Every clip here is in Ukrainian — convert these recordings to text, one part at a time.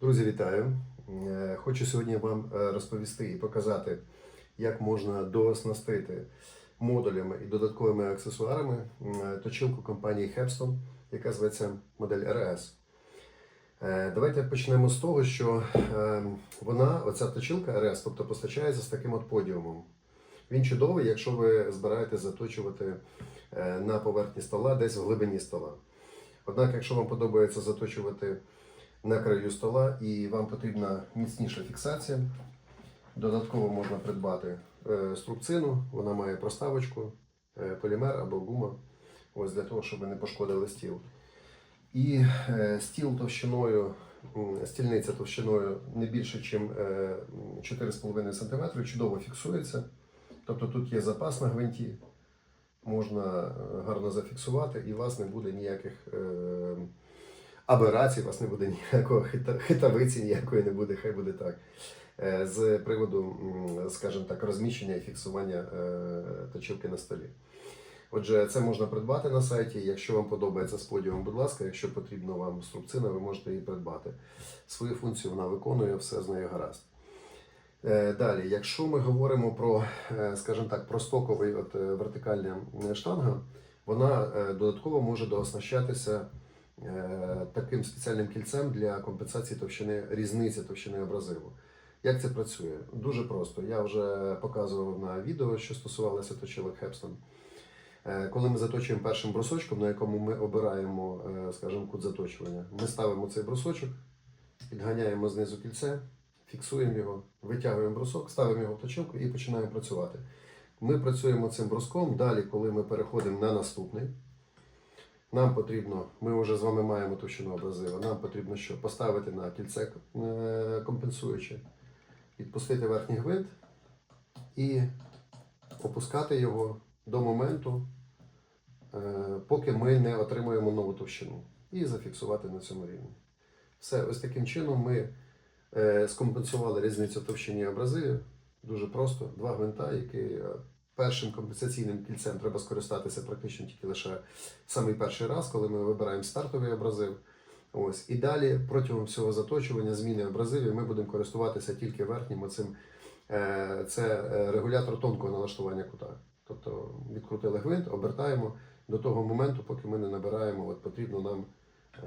Друзі, вітаю! Е, Хочу сьогодні вам е, розповісти і показати, як можна дооснастити модулями і додатковими аксесуарами м, точилку компанії Hepstone, яка зветься модель RS. Е, Давайте почнемо з того, що е, вона, оця точилка RS, тобто постачається з таким от подіумом. Він чудовий, якщо ви збираєтесь заточувати е, на поверхні стола, десь в глибині стола. Однак, якщо вам подобається заточувати на краю стола і вам потрібна міцніша фіксація. Додатково можна придбати е, струбцину, вона має проставочку, е, полімер або гума, ось для того, щоб не пошкодили стіл. І е, стіл товщиною, стільниця товщиною не більше, ніж 4,5 см, чудово фіксується. Тобто тут є запас на гвинті, можна гарно зафіксувати, і у вас не буде ніяких. Аберацій, у вас не буде ніякого хитавиці, ніякої не буде, хай буде так. Е, З приводу, скажімо так, розміщення і фіксування е, точилки на столі. Отже, це можна придбати на сайті. Якщо вам подобається з подіумом, будь ласка, якщо потрібно вам струбцина, ви можете її придбати. Свою функцію вона виконує, все з нею гаразд. Е, Далі, якщо ми говоримо про, скажімо так, про стоковий от, вертикальна штанга, вона додатково може дооснащатися таким спеціальним кільцем для компенсації товщини різниці товщини абразиву. Як це працює? Дуже просто. Я вже показував на відео, що стосувалося точилок Hepstone. Е, Коли ми заточуємо першим брусочком, на якому ми обираємо, е, скажімо, кут заточування, ми ставимо цей брусочок, підганяємо знизу кільце, фіксуємо його, витягуємо брусок, ставимо його в точилку і починаємо працювати. Ми працюємо цим бруском. Далі, коли ми переходимо на наступний, нам потрібно, ми вже з вами маємо товщину абразива, нам потрібно що? Поставити на кільце е, компенсуюче, відпустити верхній гвинт і опускати його до моменту, е, поки ми не отримуємо нову товщину. І зафіксувати на цьому рівні. Все, ось таким чином ми е, скомпенсували різницю товщині абразивів. Дуже просто. Два гвинта, які першим компенсаційним кільцем треба скористатися практично тільки лише самий перший раз, коли ми вибираємо стартовий абразив. Ось. І далі протягом всього заточування, зміни абразивів, ми будемо користуватися тільки верхнім оцим. е, Це е, регулятор тонкого налаштування кута. Тобто відкрутили гвинт, обертаємо до того моменту, поки ми не набираємо от потрібну нам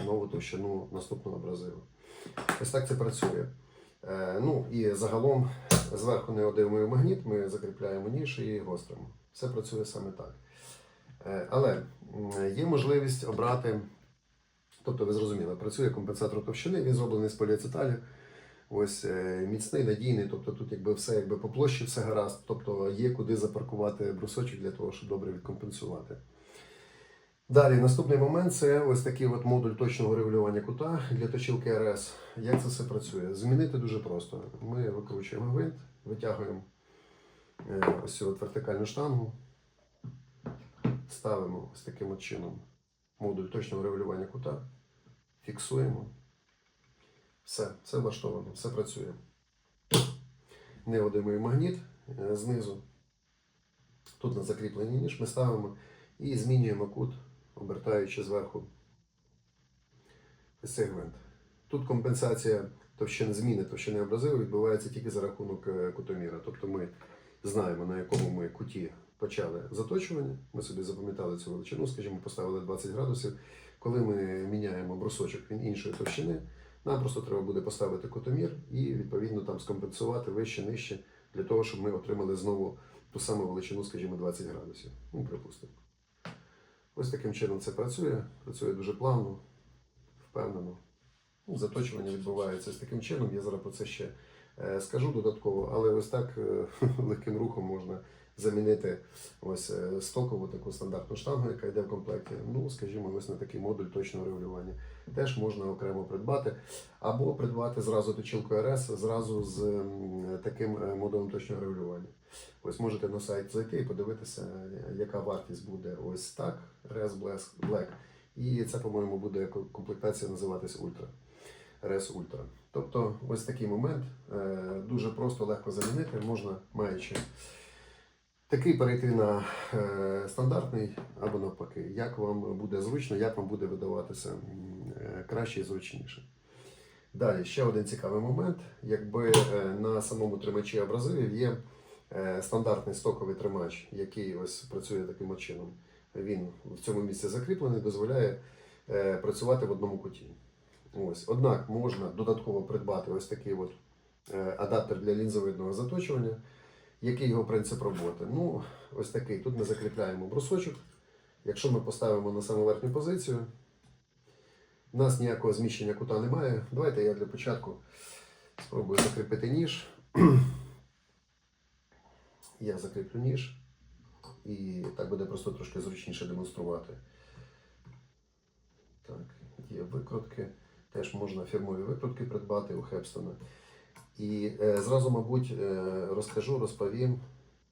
е, нову товщину наступного абразиву. Ось так це працює. Ну і загалом зверху неодимовий магніт ми закріпляємо ніж і гостримо. Все працює саме так. Е, Але є можливість обрати, тобто ви зрозуміли, працює компенсатор товщини, він зроблений з поліацеталю. Ось е, міцний, надійний, тобто тут якби все якби по площі все гаразд, тобто є куди запаркувати брусочок для того, щоб добре відкомпенсувати. Далі, наступний момент це ось такий от модуль точного регулювання кута для точилки РС. Як це все працює? Змінити дуже просто. Ми викручуємо гвинт, витягуємо е, ось цю от вертикальну штангу, ставимо ось таким от чином модуль точного регулювання кута, фіксуємо. Все, все влаштовано, все працює. Неодимий магніт е, знизу. Тут на закріпленій ніж ми ставимо і змінюємо кут, обертаючи зверху гвинт. Тут компенсація товщини зміни товщини абразиву відбувається тільки за рахунок е, кутоміра. Тобто ми знаємо, на якому ми куті почали заточування. Ми собі запам'ятали цю величину, скажімо, поставили 20 градусів. Коли ми міняємо брусочок він іншої товщини, нам просто треба буде поставити кутомір і відповідно там скомпенсувати вище, нижче, для того, щоб ми отримали знову ту саму величину, скажімо, 20 градусів. Ну, припустимо. Ось таким чином це працює. Працює дуже плавно, впевнено. Ну, заточування відбувається з таким чином. Я зараз про це ще е, скажу додатково, але ось так е, легким рухом можна замінити ось е, стокову таку стандартну штангу, яка йде в комплекті. Ну, скажімо, ось на такий модуль точного регулювання. Теж можна окремо придбати, або придбати зразу точилку РС, зразу з таким е, модулем точного регулювання. Ось можете на сайт зайти і подивитися, яка вартість буде ось так, RS Black-. І це, по-моєму, буде комплектація називатись Ultra. RS Ultra. Тобто, ось такий момент. е, Дуже просто легко замінити, можна маючи такий перейти на е, стандартний або навпаки, як вам буде зручно, як вам буде видаватися е, краще і зручніше. Далі, ще один цікавий момент. Якби е, на самому тримачі абразивів є е, стандартний стоковий тримач, який ось працює таким чином. Він в цьому місці закріплений, дозволяє працювати в одному куті. Ось. Однак можна додатково придбати ось такий от адаптер для лінзовидного заточування. Який його принцип роботи? Ну, ось такий. Тут ми закріпляємо брусочок. Якщо ми поставимо на саму верхню позицію, у нас ніякого зміщення кута немає. Давайте я для початку спробую закріпити ніж. Я закріплю ніж. І так буде просто трошки зручніше демонструвати. Так, є викрутки. Теж можна фірмові викрутки придбати у Хепстона. І е, зразу, мабуть, е, розкажу, розповім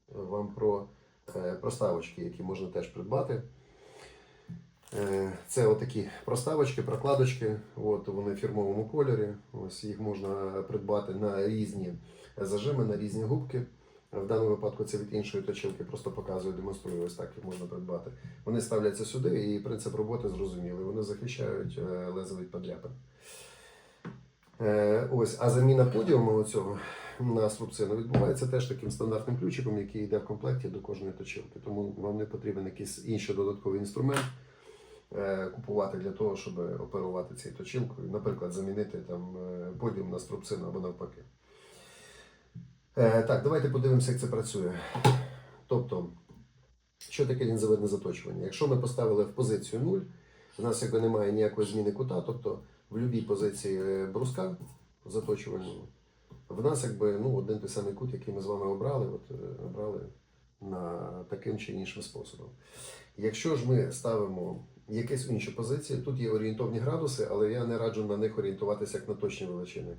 вам про е, проставочки, які можна теж придбати. Е, Це отакі проставочки, прокладочки. От вони в фірмовому кольорі. Ось їх можна придбати на різні зажими, на різні губки. В даному випадку це від іншої точилки, просто показую, демонструю, ось так їх можна придбати. Вони ставляться сюди і принцип роботи зрозумілий. Вони захищають е, лезо від. Е, Ось, а заміна подіуму цього на струбцину відбувається теж таким стандартним ключиком, який йде в комплекті до кожної точилки. Тому вам не потрібен якийсь інший додатковий інструмент е, купувати для того, щоб оперувати цією точилкою. Наприклад, замінити там е, подіум на струбцину або навпаки. Так, давайте подивимося, як це працює. Тобто, що таке лінзовидне заточування? Якщо ми поставили в позицію 0, у нас якби немає ніякої зміни кута, тобто в будь-якій позиції бруска заточувального, в нас якби ну, один той самий кут, який ми з вами обрали, от, е, обрали на таким чи іншим способом. Якщо ж ми ставимо якісь інші позиції, тут є орієнтовні градуси, але я не раджу на них орієнтуватися як на точні величини.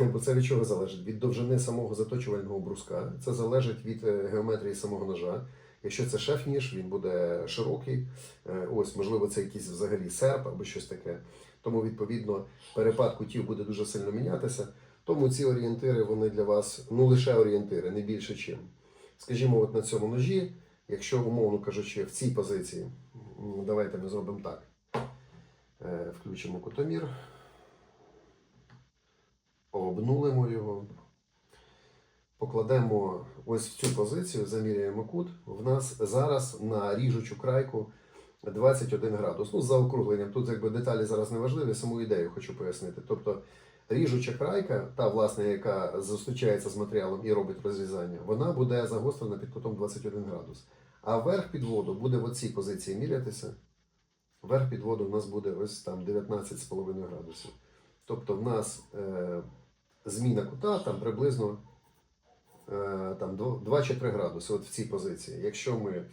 Бо це від чого залежить? Від довжини самого заточувального бруска. Це залежить від е, геометрії самого ножа. Якщо це шеф-ніж, він буде широкий. Е, Ось, можливо, це якийсь взагалі серп або щось таке. Тому, відповідно, перепад кутів буде дуже сильно мінятися. Тому ці орієнтири вони для вас ну лише орієнтири, не більше чим. Скажімо, от на цьому ножі, якщо, умовно кажучи, в цій позиції, давайте ми зробимо так. Е, Включимо кутомір, обнулимо його, покладемо ось в цю позицію, заміряємо кут. В нас зараз на ріжучу крайку 21 градус. Ну, з заокругленням. Тут якби деталі зараз не важливі, саму ідею хочу пояснити. Тобто ріжуча крайка, та власне, яка зустрічається з матеріалом і робить розрізання, вона буде загострена під кутом 21 градус. А верх підводу буде в оцій позиції мірятися. Верх підводу у нас буде ось там 19,5 градусів. Тобто в нас е, зміна кута там приблизно е, там 2 чи 3 градуси от в цій позиції. Якщо ми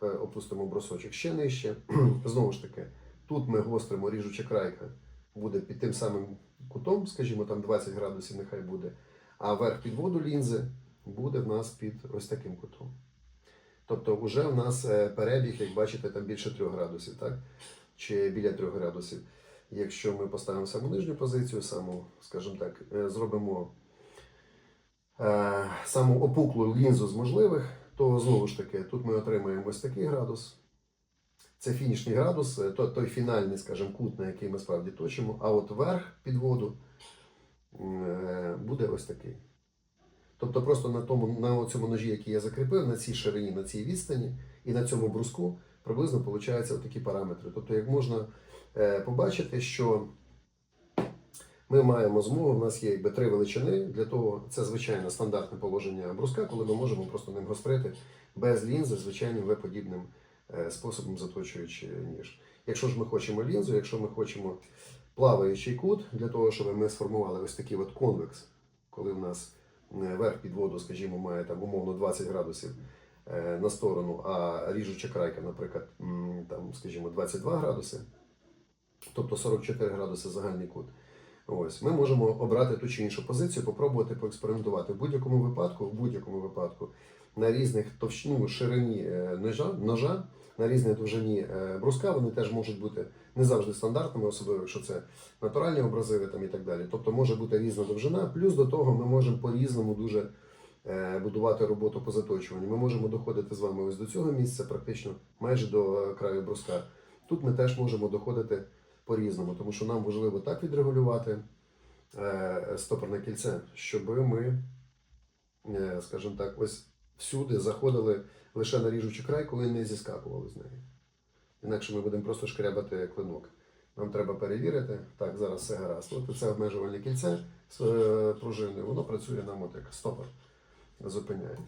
опустимо брусочок ще нижче, знову ж таки, тут ми гостримо ріжуча крайка, буде під тим самим кутом, скажімо, там 20 градусів нехай буде, а верх підводу лінзи буде в нас під ось таким кутом. Тобто вже в нас е, перебіг, як бачите, там більше 3 градусів, так? Чи біля 3 градусів. Якщо ми поставимо саму нижню позицію, саму, скажімо так, е, зробимо е, саму опуклу лінзу з можливих, то знову ж таки тут ми отримаємо ось такий градус. Це фінішний градус, е, той фінальний, скажімо, кут, на який ми справді точимо, а от верх підводу е, буде ось такий. Тобто просто на тому на цьому ножі, який я закріпив, на цій ширині, на цій відстані і на цьому бруску приблизно получаються такі параметри. Тобто, як можна е, побачити, що ми маємо змогу, у нас є якби три величини. Для того це звичайно стандартне положення бруска, коли ми можемо просто ним гострити без лінзи, звичайним В-подібним е, способом заточуючи ніж. Якщо ж ми хочемо лінзу, якщо ми хочемо плаваючий кут, для того, щоб ми сформували ось такий от конвекс, коли в нас е, верх підводу, скажімо, має там умовно 20 градусів е, на сторону, а ріжуча крайка, наприклад, там, скажімо, 22 градуси, тобто 44 градуси загальний кут. Ось ми можемо обрати ту чи іншу позицію, попробувати поекспериментувати. В будь-якому випадку, в будь-якому випадку, на різних товщину, ширині е, ножа, ножа, на різній довжині е, бруска, вони теж можуть бути не завжди стандартними, особливо якщо це натуральні образиви там і так далі. Тобто може бути різна довжина. Плюс до того ми можемо по-різному дуже е, будувати роботу по заточуванню. Ми можемо доходити з вами ось до цього місця, практично майже до краю бруска. Тут ми теж можемо доходити по-різному, тому що нам важливо так відрегулювати е, стопорне кільце, щоб ми, е, скажімо так, ось всюди заходили лише на ріжучий край, коли не зіскакували з неї. Інакше ми будемо просто шкрябати клинок. Нам треба перевірити. Так, зараз все гаразд. От це обмежувальне кільце з е, пружиною, воно працює нам от як стопор. Зупиняє.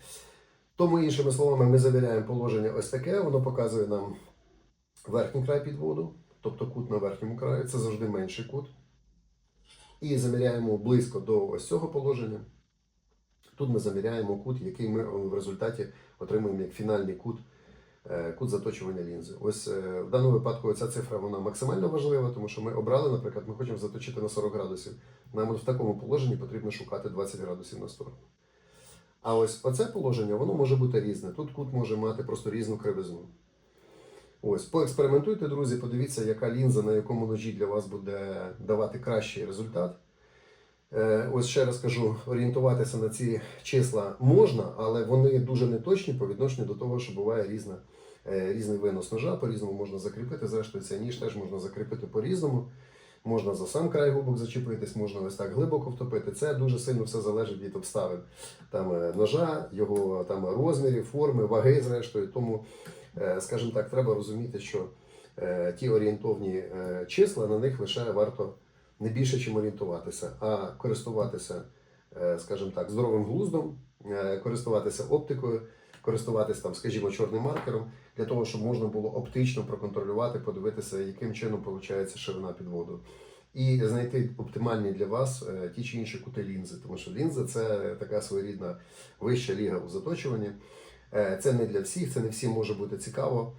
Тому, іншими словами, ми завіряємо положення ось таке, воно показує нам верхній край підводу, тобто кут на верхньому краї, це завжди менший кут. І заміряємо близько до ось цього положення. Тут ми заміряємо кут, який ми в результаті отримуємо як фінальний кут, е, кут заточування лінзи. Ось е, в даному випадку ця цифра вона максимально важлива, тому що ми обрали, наприклад, ми хочемо заточити на 40 градусів. Нам в такому положенні потрібно шукати 20 градусів на сторону. А ось оце положення воно може бути різне. Тут кут може мати просто різну кривизну. Ось, поекспериментуйте, друзі, подивіться, яка лінза на якому ножі для вас буде давати кращий результат. Е, Ось ще раз кажу, орієнтуватися на ці числа можна, але вони дуже неточні по відношенню до того, що буває різна, е, різний винос ножа, по-різному можна закріпити. Зрештою, цей ніж теж можна закріпити по-різному. Можна за сам край губок зачепитись, можна ось так глибоко втопити. Це дуже сильно все залежить від обставин там, е, ножа, його там, розмірів, форми, ваги, зрештою. Тому, скажімо так, треба розуміти, що е, ті орієнтовні е, числа на них лише варто не більше, чим орієнтуватися, а користуватися, е, скажімо так, здоровим глуздом, е, користуватися оптикою, користуватися там, скажімо, чорним маркером для того, щоб можна було оптично проконтролювати, подивитися, яким чином виходить ширина підводу. І знайти оптимальні для вас е, ті чи інші кути лінзи, тому що лінза це така своєрідна вища ліга у заточуванні. Е, Це не для всіх, це не всім може бути цікаво.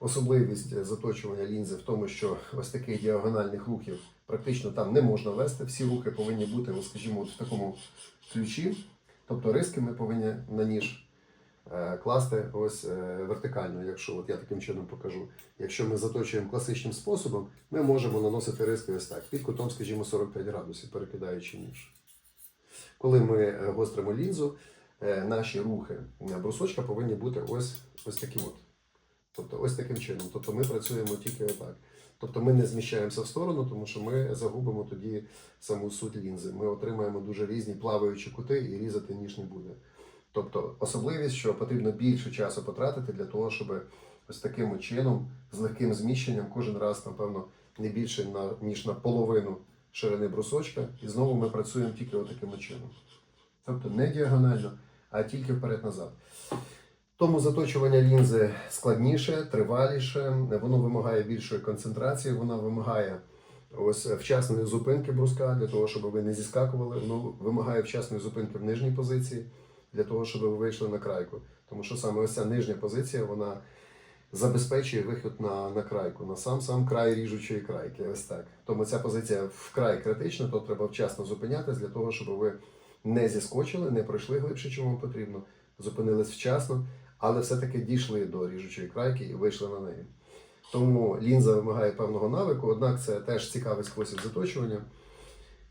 Особливість заточування лінзи в тому, що ось таких діагональних рухів практично там не можна вести. Всі рухи повинні бути, ну, скажімо, в такому ключі. Тобто риски ми повинні на ніж е, класти ось е, вертикально, якщо от я таким чином покажу. Якщо ми заточуємо класичним способом, ми можемо наносити риски ось так, під кутом, скажімо, 45 градусів, перекидаючи ніж. Коли ми е, гостримо лінзу, е, наші рухи е, брусочка повинні бути ось, ось таким от. Тобто ось таким чином. Тобто ми працюємо тільки отак. Тобто ми не зміщаємося в сторону, тому що ми загубимо тоді саму суть лінзи. Ми отримаємо дуже різні плаваючі кути і різати ніж не буде. Тобто особливість, що потрібно більше часу потратити для того, щоб ось таким чином, з легким зміщенням, кожен раз, напевно, не більше на, ніж на половину ширини брусочка. І знову ми працюємо тільки отаким от чином. Тобто не діагонально, а тільки вперед-назад. Тому заточування лінзи складніше, триваліше, воно вимагає більшої концентрації, воно вимагає ось вчасної зупинки бруска для того, щоб ви не зіскакували. Воно вимагає вчасної зупинки в нижній позиції для того, щоб ви вийшли на крайку. Тому що саме ось ця нижня позиція вона забезпечує вихід на, на крайку, на сам сам край ріжучої крайки. Ось так. Тому ця позиція вкрай критична, то треба вчасно зупинятись для того, щоб ви не зіскочили, не пройшли глибше, чому потрібно, зупинились вчасно, але все-таки дійшли до ріжучої крайки і вийшли на неї. Тому лінза вимагає певного навику, однак це теж цікавий спосіб заточування.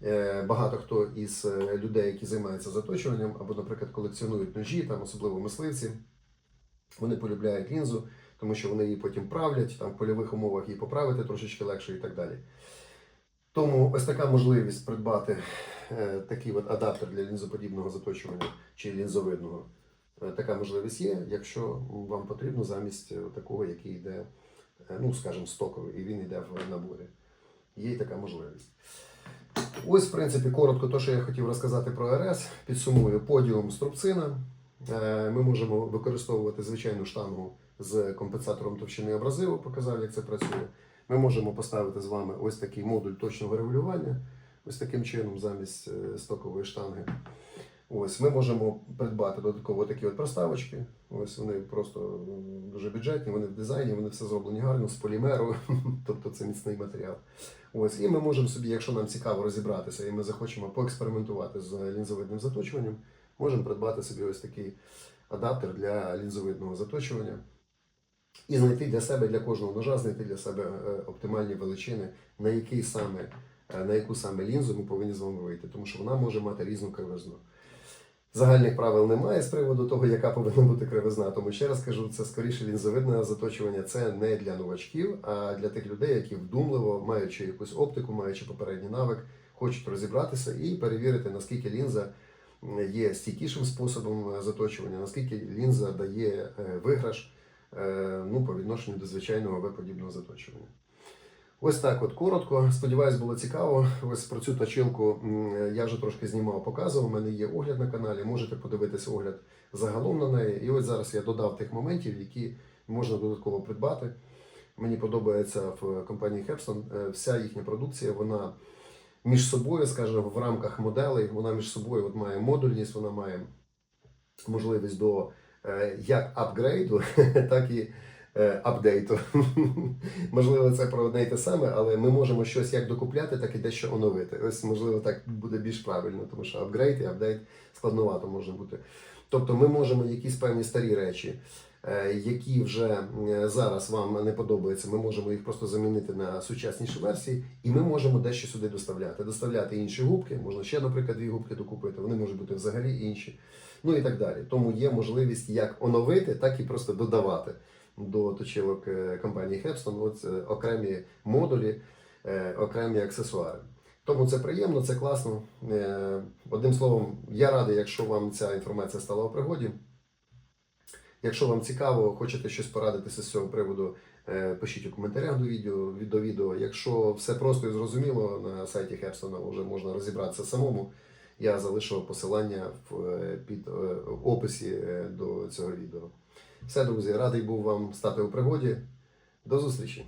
Е, Багато хто із е, людей, які займаються заточуванням, або, наприклад, колекціонують ножі, там особливо мисливці, вони полюбляють лінзу, тому що вони її потім правлять, там в польових умовах її поправити трошечки легше і так далі. Тому ось така можливість придбати е, такий от адаптер для лінзоподібного заточування чи лінзовидного. Е, Така можливість є, якщо вам потрібно замість е, такого, який йде, ну скажімо, стоковий, і він йде в наборі. Є й така можливість. Ось, в принципі, коротко те, що я хотів розказати про РС. Підсумую подіум струбцина. Ми можемо використовувати звичайну штангу з компенсатором товщини абразиву, показав, як це працює. Ми можемо поставити з вами ось такий модуль точного регулювання, ось таким чином, замість е, стокової штанги. Ось ми можемо придбати додатково такі от проставочки. Ось вони просто дуже бюджетні, вони в дизайні, вони все зроблені гарно з полімеру, тобто це міцний матеріал. Ось, і ми можемо собі, якщо нам цікаво розібратися, і ми захочемо поекспериментувати з лінзовидним заточуванням, можемо придбати собі ось такий адаптер для лінзовидного заточування. І знайти для себе, для кожного ножа, знайти для себе е, оптимальні величини, на який саме, е, на яку саме лінзу ми повинні з вами вийти, тому що вона може мати різну кривизну. Загальних правил немає з приводу того, яка повинна бути кривизна. Тому ще раз кажу, це скоріше лінзовидне заточування. Це не для новачків, а для тих людей, які вдумливо, маючи якусь оптику, маючи попередній навик, хочуть розібратися і перевірити, наскільки лінза є стійкішим способом е, заточування, наскільки лінза дає виграш ну, по відношенню до звичайного В-подібного заточування. Ось так от коротко. Сподіваюсь, було цікаво. Ось про цю точилку я вже трошки знімав, показував. У мене є огляд на каналі. Можете подивитися огляд загалом на неї. І ось зараз я додав тих моментів, які можна додатково придбати. Мені подобається в компанії Hepston е, вся їхня продукція. Вона між собою, скажімо, в рамках моделей, вона між собою от має модульність, вона має можливість до е, як апгрейду, так і е, апдейту. можливо, це про одне й те саме, але ми можемо щось як докупляти, так і дещо оновити. Ось, можливо, так буде більш правильно, тому що апгрейд і апдейт складновато може бути. Тобто ми можемо якісь певні старі речі, е, які вже е, зараз вам не подобаються, ми можемо їх просто замінити на сучасніші версії, і ми можемо дещо сюди доставляти. Доставляти інші губки, можна ще, наприклад, дві губки докупити, вони можуть бути взагалі інші. Ну і так далі. Тому є можливість як оновити, так і просто додавати до точилок е, компанії е, окремі модулі, е, окремі аксесуари. Тому це приємно, це класно. Е, Одним словом, я радий, якщо вам ця інформація стала у пригоді. Якщо вам цікаво, хочете щось порадитися з цього приводу, пишіть у коментарях до відео. До відео. Якщо все просто і зрозуміло, на сайті Hepstone вже можна розібратися самому. Я залишив посилання в е, під е, описі е, до цього відео. Все, друзі, радий був вам стати у пригоді. До зустрічі!